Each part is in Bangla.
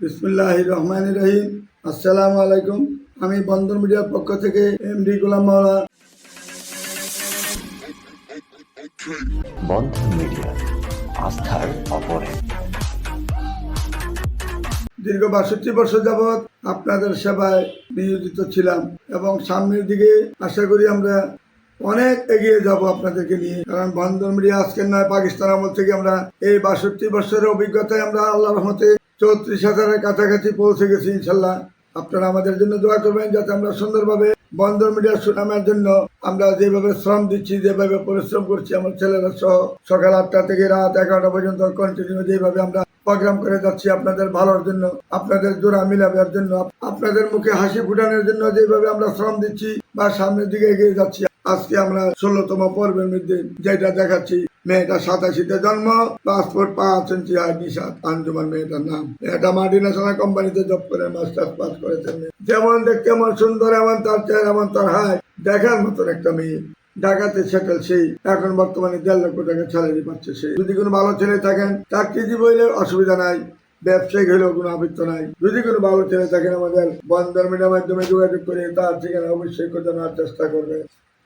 বিসমুল্লাহ রহমান রহিম। আসসালামু আলাইকুম। আমি বন্দর মিডিয়ার পক্ষ থেকে এমডি গোলাম মাওলা। বন্ধন মিডিয়া আস্থার অপরে দীর্ঘ বাষট্টি বছর যাবৎ আপনাদের সেবায় নিয়োজিত ছিলাম এবং সামনের দিকে আশা করি আমরা অনেক এগিয়ে যাব আপনাদেরকে নিয়ে। কারণ বন্দর মিডিয়া আজকের নয় পাকিস্তান আমল থেকে আমরা এই বাষট্টি বছরের অভিজ্ঞতায় আমরা আল্লাহ রহমতে চৌত্রিশ হাজারের কাছাকাছি পৌঁছে গেছি ইনশাল্লাহ। আপনারা আমাদের জন্য দোয়া করবেন যাতে আমরা সুন্দরভাবে বন্দর মিডিয়ার সুনামের জন্য আমরা যেভাবে শ্রম দিচ্ছি, যেভাবে পরিশ্রম করছি, আমার ছেলেরা সহ সকাল আটটা থেকে রাত এগারোটা পর্যন্ত কন্টিনিউ যেভাবে আমরা প্রোগ্রাম করে যাচ্ছি আপনাদের ভালোর জন্য, আপনাদের জোড়া মিলাবার জন্য, আপনাদের মুখে হাসি ফুটানোর জন্য যেভাবে আমরা শ্রম দিচ্ছি বা সামনের দিকে এগিয়ে যাচ্ছি। আজকে আমরা ষোলোতম পর্বের মধ্যে যেটা দেখাচ্ছি মেয়েটা সাতাশিতে জন্ম, পাসপোর্ট পাঁচ ইঞ্চি নিশাদ আঞ্জুমান মেয়েটার নাম। মেয়েটা মাল্টি ন্যাশনাল কোম্পানিতে জব করে মাস্টার্স পাস করেছেন যেমন দেখতে এমন সুন্দর, এমন তার চেহারা, এমন তার হাই দেখার মতন একটা মেয়ে। ঢাকাতে সেটেল সেই। এখন বর্তমানে দেড় লক্ষ টাকা স্যালারি পাচ্ছে সে। যদি কোনো ভালো ছেলে থাকেন, তার চাকরিজীবী হইলে অসুবিধা নাই। ব্যবসায়িক হলেও কোনো আবৃত্ত নাই। যদি কোনো ভালো ছেলে থাকেন আমাদের বন্দর মিডিয়ার মাধ্যমে যোগাযোগ করে তার ঠিকানা অবশ্যই জানার চেষ্টা করবে।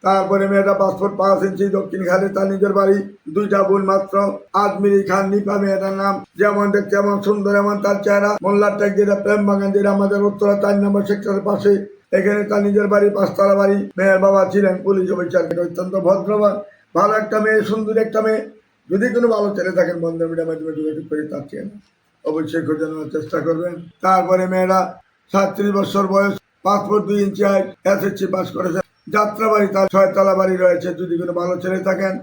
তারপরে মেয়েটা পাসপোর্ট পাঁচ ইঞ্চি দক্ষিণ খালে, তার নিজের বাড়ি, দুইটা বোন মাত্র। আজমিরি খান, নিপা মেয়েটার নাম। যেমন দেখতে এমন সুন্দর, এমন তার চেহারা। মোল্লার ট্যাগ যেটা প্রেম বাগান যেটা আমাদের উত্তরা চার নম্বর সেক্টরের পাশে। এখানে তার নিজের বাড়ি, পাঁচতলা বাড়ি। মেয়ের বাবা ছিলেন পুলিশ অফিসার অত্যন্ত ভদ্রবান। ভালো একটা মেয়ে, সুন্দর একটা মেয়ে। যদি কোনো ভালো ছেলে থাকেন, বন্ধু মিডিয়ার মাধ্যমে যোগাযোগ করে তার চেয়ে অবশ্যই খোঁজে নেওয়ার চেষ্টা করবেন। তারপরে মেয়েরা সাতত্রিশ বছর বয়স পাসপোর্ট দুই ইঞ্চি হাইট এসএসসি পাস করেছে। যাত্রাবাড়ি, তার ছয় ছয়তলা বাড়ি রয়েছে। যদি কোনো ভালো ছেলে থাকেন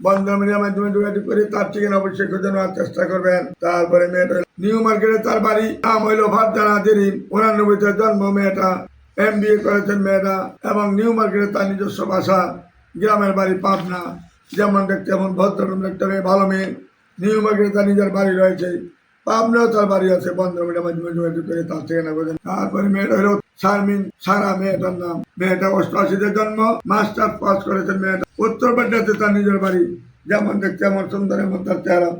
বন্ধন মিডিয়ার মাধ্যমে যোগাযোগ করে তার ঠিকানা অবশ্যই খুঁজে নেওয়ার চেষ্টা করবেন। তারপরে মেয়েটা নিউ মার্কেটে তার বাড়ি। নাম হইল ভারদানা দেরিন উনানব্বইতে জন্ম মেয়েটা। এম বি এ করেছেন মেয়েটা এবং নিউ মার্কেটে তার নিজস্ব বাসা গ্রামের বাড়ি পাবনা। যেমন দেখতে এমন ভদ্ররম একটা মেয়ে ভালো মেয়ে। নিউ মার্কেটে তার নিজের বাড়ি রয়েছে। পাবনাও তার বাড়ি আছে বন্ধন মিডিয়ার মাধ্যমে যোগাযোগ করে তার ঠিকানা খুঁজেন তারপরে মেয়েটা হলো শারমিন, সারা মেয়েটার নাম। মেয়েটা অষ্টআশিতে জন্ম মাস্টার পাস করেছেন মেয়েটা। উত্তর পাড্ডাতে তার নিজের বাড়ি। যেমন দেখতে এমন সুন্দর, এমন তার চেহারা।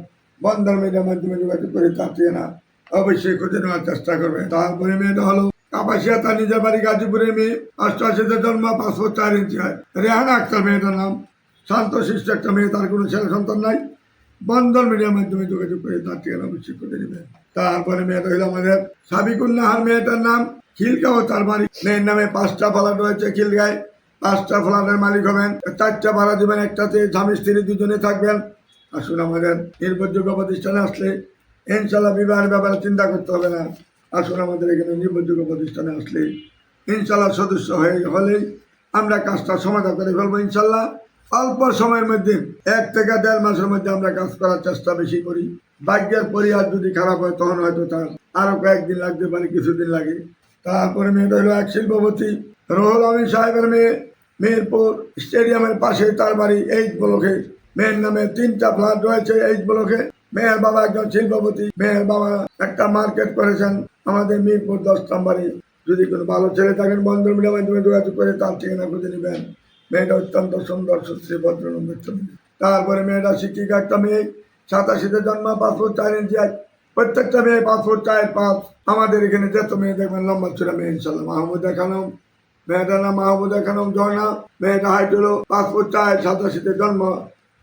বন্ধন মিডিয়ার মাধ্যমে যোগাযোগ করে তার ঠিকানা অবশ্যই খুঁজে নেওয়ার চেষ্টা করবে। তারপরে মেয়েটা হলো কাপাসিয়া, তার নিজের বাড়ি গাজীপুরের মেয়ে। অষ্টআশিতে জন্ম পাসপোর্ট চার ইঞ্চি হয়। রেহানা আক্তার মেয়েটার নাম। শান্ত, শিষ্ট একটা মেয়ে, তার কোনো ছেলে সন্তান নাই। বন্ধন মিডিয়ার মাধ্যমে যোগাযোগ করে তার ঠিকানা অবশ্যই করে দেবে তারপরে মেয়েটা হইল আমাদের সাবিকুন্নাহার মেয়েটার নাম, খিলগাঁও তার বাড়ি। মেয়ের নামে পাঁচটা ফ্ল্যাট রয়েছে খিলগায়। পাঁচটা ফ্ল্যাটের মালিক হবেন, চারটা ভাড়া দিবেন একটাতে, স্বামী স্ত্রী দুজনে থাকবেন। আসুন আমাদের নির্ভরযোগ্য প্রতিষ্ঠানে আসলে ইনশাল্লাহ বিবাহের ব্যাপারে চিন্তা করতে হবে না। আসুন আমাদের এখানে নির্ভরযোগ্য প্রতিষ্ঠানে আসলে ইনশাল্লাহ সদস্য হয়ে হলেই আমরা কাজটা সমাধান করে ফেলব ইনশাল্লাহ অল্প সময়ের মধ্যে, এক থেকে দেড় মাসের মধ্যে আমরা কাজ করার চেষ্টা বেশি করি। ভাগ্যের পরিহার যদি খারাপ হয়, তখন হয়তো তার আরও কয়েকদিন লাগতে পারে, কিছুদিন লাগে। তারপরে মেয়েটা হলো এক শিল্পপতি। রোহুল আমিন সাহেবের মেয়ে মেহেরপুর স্টেডিয়ামের পাশে তার বাড়ি, এইচ ব্লকে। মেয়ের নামে তিনটা ফ্ল্যাট রয়েছে এইচ ব্লকে। মেয়ের বাবা একজন শিল্পপতি। মেয়ের বাবা একটা মার্কেট করেছেন আমাদের মিরপুর দশ নম্বরে। যদি কোনো ভালো ছেলে থাকেন বন্ধন মিডিয়ার মাধ্যমে যোগাযোগ করে তার ঠিকানা খুঁজে নেবেন। মেয়েটা অত্যন্ত সুন্দর, সুশ্রী ভদ্রনম্র একটা তারপরে মেয়েটা শিক্ষিকা, একটা মেয়ে। সাতাশিতে জন্ম পাসপোর্ট চার ইঞ্চি প্রত্যেকটা মেয়ে পাসপোর্ট চার, পাঁচ। আমাদের এখানে যত মেয়ে দেখবেন, লম্বা ছিল মেয়ে, ইনশাল্লাহ। মাহমুদা খানম মেয়েটার নাম মাহমুদা খানম ঝর্ণা মেয়েটা হাইট হলো পাসপোর্ট চার, সাতাশিতে জন্ম।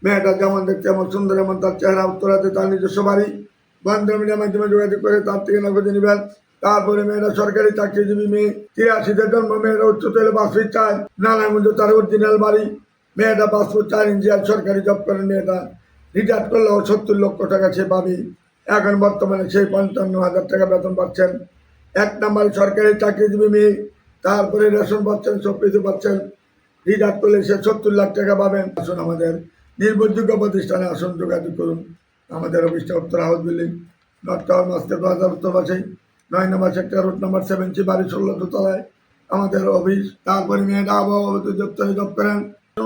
মেয়েটা যেমন দেখতে এমন সুন্দর, এমন তার চেহারা উত্তরাতে তার নিজস্ব বাড়ি। বন্ধন মাধ্যমে যোগাযোগ করে তার থেকে খুঁজে নেবেন। তারপরে মেয়েরা সরকারি চাকরিজীবী মেয়ে, তিরাশিতে জন্ম, মেয়েরা উচ্চতর হলো পাসপোর্ট চার, নারায়ণগঞ্জ তার অরিজিনাল বাড়ি। মেয়েটা পাসপোর্ট চার ইঞ্চি আর সরকারি জব করে মেয়েটা। রিটায়ার করলেও সত্তর লক্ষ টাকা সে পাবে। এখন বর্তমানে সেই পঞ্চান্ন হাজার টাকা বেতন পাচ্ছেন। এক নম্বর সরকারি চাকরিজীবী মেয়ে, তারপরে রেশন পাচ্ছেন, সব কিছু পাচ্ছেন। রিটায়ার করলে সে সত্তর লাখ টাকা পাবেন। আসুন আমাদের নির্ভরযোগ্য প্রতিষ্ঠানে আসুন, যোগাযোগ করুন। আমাদের অফিসটা উত্তর হাউস বিল্ডিং নর্থ মাস্টার প্লাজার উত্তর পাশে। নয় নম্বর সেক্টর রোড নম্বর সেভেন সি বাড়ি ষোলো তলায় আমাদের অফিস, তারপরে মেয়েটা আবহাওয়া অধিদপ্তরে জব করেন।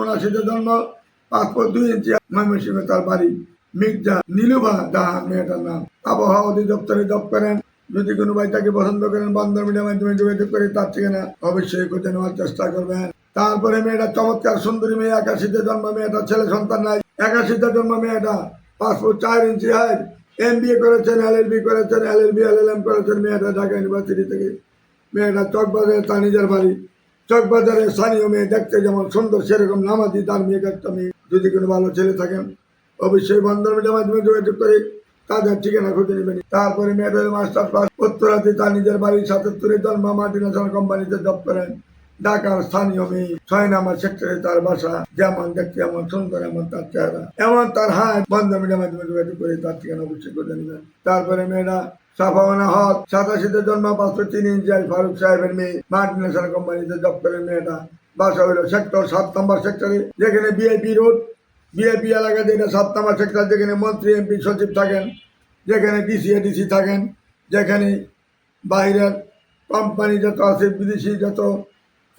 উনআশিতে জন্ম পাসপোর্ট দুই ইঞ্চি ময়মনসিংহে তার বাড়ি। মির্জা নীলুভা জাহান মেয়েটার নাম। আবহাওয়া অধিদপ্তরে জব করেন। যদি কোনো ভাই তাকে পছন্দ করেন, বন্ধন মিডিয়ার মাধ্যমে যোগাযোগ করে, তার ঠিকানা অবশ্যই খুঁজে নেওয়ার চেষ্টা করবেন। তারপরে মেয়েটা চমৎকার সুন্দরী মেয়ে একাশিতে জন্ম মেয়েটা ছেলে সন্তান নাই। একাশিতে জন্ম, মেয়েটা পাসপোর্ট চার inch height M B A করেছেন এল এল বি করেছেন L L B L L M করেছেন, মেয়েটা ঢাকা ইউনিভার্সিটি থেকে। মেয়েটা চকবাজারে তার নিজের বাড়ি। চকবাজারে স্থানীয় মেয়ে দেখতে যেমন সুন্দর, সেরকম নামাজি তার মেয়ে একটা মেয়ে। যদি কোনো ভালো ছেলে থাকেন, অবশ্যই বন্ধন মিডিয়ার মাধ্যমে যোগাযোগ করে তাদের ঠিকানা খুঁজে নেবেন। তারপরে মেয়েদের মাস্টার ক্লাস উত্তরাতে তার নিজের বাড়ির সাতাত্তরে জন্ম মাল্টিনেশনাল কোম্পানিতে জব করেন। ঢাকার স্থানীয় মেয়ে ছয় নাম্বার সেক্টরে তার বাসা যেমন দেখতে এমন সুন্দর, এমন তার চেহারা, এমন তার হাত। বন্ধ মিডিয়ার মাধ্যমে যোগাযোগ করে তার ঠিকানা অবশ্যই খুঁজে নেবেন। তারপরে মেয়েরা সাফাওয়ানা হক, সাতাশিতে জন্ম পাঁচশো তিন ইঞ্চি ফারুক সাহেবের মেয়ে মাল্টিনেশনাল কোম্পানিতে জব করেন মেয়েটা। বাসা হলো সেক্টর সাত নম্বর সেক্টরে, যেখানে বিআইপি রোড বিআইপি এলাকাতে এটা সাত নম্বর সেক্টর, যেখানে মন্ত্রী, এমপি সচিব থাকেন, যেখানে ডিসি, এডিসি থাকেন, যেখানে বাইরের কোম্পানি যত আছে, বিদেশি যত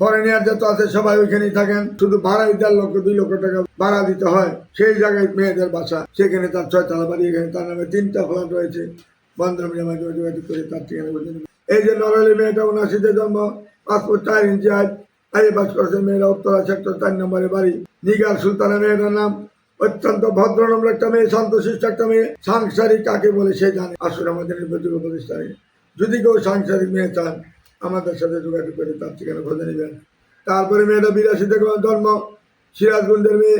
ফরেনিয়ার যত আছে, সবাই ওইখানেই থাকেন। শুধু ভাড়াই দেড় লক্ষ দুই লক্ষ টাকা ভাড়া দিতে হয়। সেই জায়গায় মেয়েদের বাসা। সেখানে তার ছয়তলা বাড়ি, এখানে তার নামে তিনটা ফ্ল্যাট রয়েছে। বন্ধমিনের মাধ্যমে যোগাযোগ করে তার ঠিকানা নেবে এই যে নরালি মেয়েটা উনাশিতে জন্ম। পাসপোর্ট চার ইঞ্চি আজ আই বাস করেছে মেয়েরা, উত্তরা সেক্টর চার নম্বরে বাড়ি। নিগার সুলতানা মেয়েটার নাম। অত্যন্ত ভদ্রনম্র একটা মেয়ে, শান্তশিষ্ট একটা মেয়ে। সাংসারিক কাকে বলে সে জানে। আসলে আমাদের প্রতিষ্ঠানে। যদি কেউ সাংসারিক মেয়ে চান আমাদের সাথে যোগাযোগ করে তার ঠিকানা খুঁজে নেবেন। তারপরে মেয়েটা বিরাশিতে জন্ম, সিরাজগঞ্জের মেয়ে,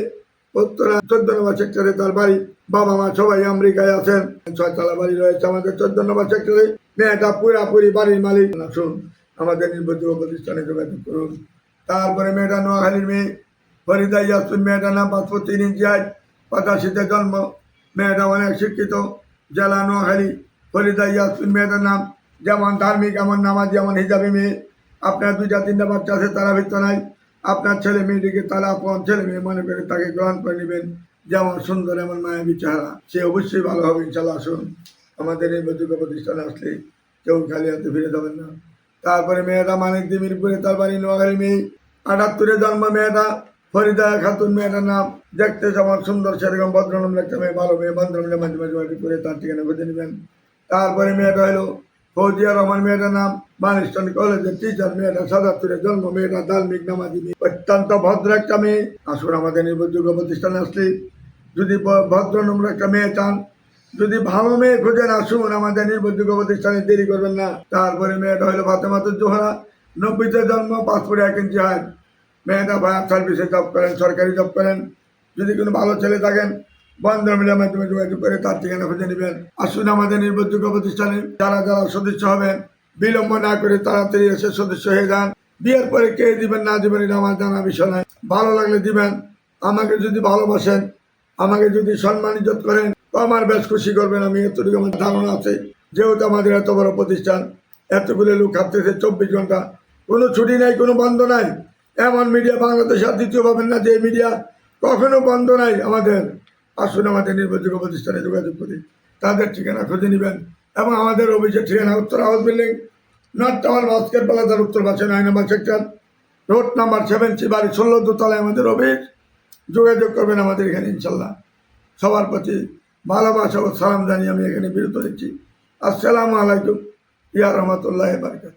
উত্তরা, চোদ্দ নম্বর সেক্টরে তার বাড়ি। বাবা মা সবাই আমেরিকায় আছেন। ছয়তলা বাড়ি রয়েছে আমাদের চোদ্দ নম্বর সেক্টরে মেয়েটা পুরাপুরি বাড়ির মালিক। আসুন, আমাদের নির্ভরযোগ্য প্রতিষ্ঠানে যোগাযোগ করুন। তারপরে মেয়েটা নোয়াখালীর মেয়ে, ফরিদা ইয়াসুন মেয়েটার নাম পাসপোর্ট তিন ইঞ্চি আজ পঁচাশিতে জন্ম। মেয়েটা অনেক শিক্ষিত। জেলা নোয়াখালী, ফরিদা ইয়াসুন মেয়েটার নাম যেমন ধার্মিক, এমন নামাজ যেমন হিজাবি মেয়ে। আপনার দুইটা, তিনটা বাচ্চা আছে, তারা ভিত্ত নাই। আপনার ছেলে মেয়েটিকে তারা আপন ছেলে মেয়ে মনে করে তাকে গ্রহণ করে নেবেন। যেমন সুন্দর, এমন মায়াবী চেহারা। সে অবশ্যই ভালো হবে, ইনশাল্লাহ। আসুন, আমাদের এই বৈদ্যুতিক প্রতিষ্ঠানে আসলে কেউ খালি হাতে ফিরে যাবেন না। তারপরে মেয়েটা মানিক মিরপুরে তার বাড়ি নোয়াখালী মেয়ে। আটাত্তরে জন্ম মেয়েটা, ফরিদা খাতুন মেয়েটার নাম। দেখতে যেমন সুন্দর, সেরকম ভদ্রনম একটা মেয়ে, ভালো মেয়ে ভদ্রনমের মাঝে মাঝে মাঝে করে তার ঠিকানা খুঁজে নেবেন। তারপরে মেয়েটা হলো ফৌজিয়া রহমান মেয়েটার নাম মানিস্টন কলেজের টিচার মেয়েটা সাদাত্তরে জন্ম মেয়েটা, ধার্মিক নামাজি মেয়ে। অত্যন্ত ভদ্র একটা মেয়ে। আসুন আমাদের নির্ভরযোগ্য প্রতিষ্ঠানে আসলে যদি ভদ্র নম্র একটা মেয়ে চান, যদি ভালো মেয়ে খুঁজেন, আসুন আমাদের নির্ভরযোগ্য প্রতিষ্ঠানে দেরি করবেন না। তারপরে মেয়েটা হলো ফাতেমাতুর জোহরা। নব্বইতে জন্ম পাসপোর্টে এক ইঞ্চি হাইট মেয়েটা ফায়ার সার্ভিসে জব করেন, সরকারি জব করেন। যদি কোনো ভালো ছেলে থাকেন বন্ধ মিলের মাধ্যমে যোগাযোগ করে তার ঠিকানা খুঁজে নেবেন। আসুন আমাদের নির্ভরযোগ্য প্রতিষ্ঠানে যারা যারা সদস্য হবেন, বিলম্ব না করে তাড়াতাড়ি এসে সদস্য হয়ে যান। বিয়ের পরে কে দিবেন, না দিবেন, এটা আমার জানা বিষয় নয়। ভালো লাগলে দিবেন, আমাকে যদি ভালোবাসেন, আমাকে যদি সম্মান ইজ্জত করেন, তো আমার বেশ খুশি করবেন আমি এতটুকু আমার ধারণা আছে। যেহেতু আমাদের এত বড় প্রতিষ্ঠান, এতগুলো লোক খাপতেছে চব্বিশ ঘণ্টা, কোনো ছুটি নাই, কোনো বন্ধ নাই। এমন মিডিয়া বাংলাদেশে আর দ্বিতীয় পাবেন না, যে মিডিয়া কখনো বন্ধ নাই আমাদের। আসুন আমাদের নির্ভরযোগ্য প্রতিষ্ঠানে যোগাযোগ করি। তাদের ঠিকানা খুঁজে নেবেন এবং আমাদের অফিসের ঠিকানা উত্তর house building, north tower basket প্লাজার উত্তর পাশে নয় নম্বর sector road number seven C বাড়ি ষোলো দোতলায় আমাদের অফিস। যোগাযোগ করবেন আমাদের এখানে ইনশাল্লাহ। সবার প্রতি ভালোবাসা ও সালাম জানিয়ে আমি এখানে বিরত নিচ্ছি আসসালামু আলাইকুম। ইয়া রহমতুল্লাহ বারকাত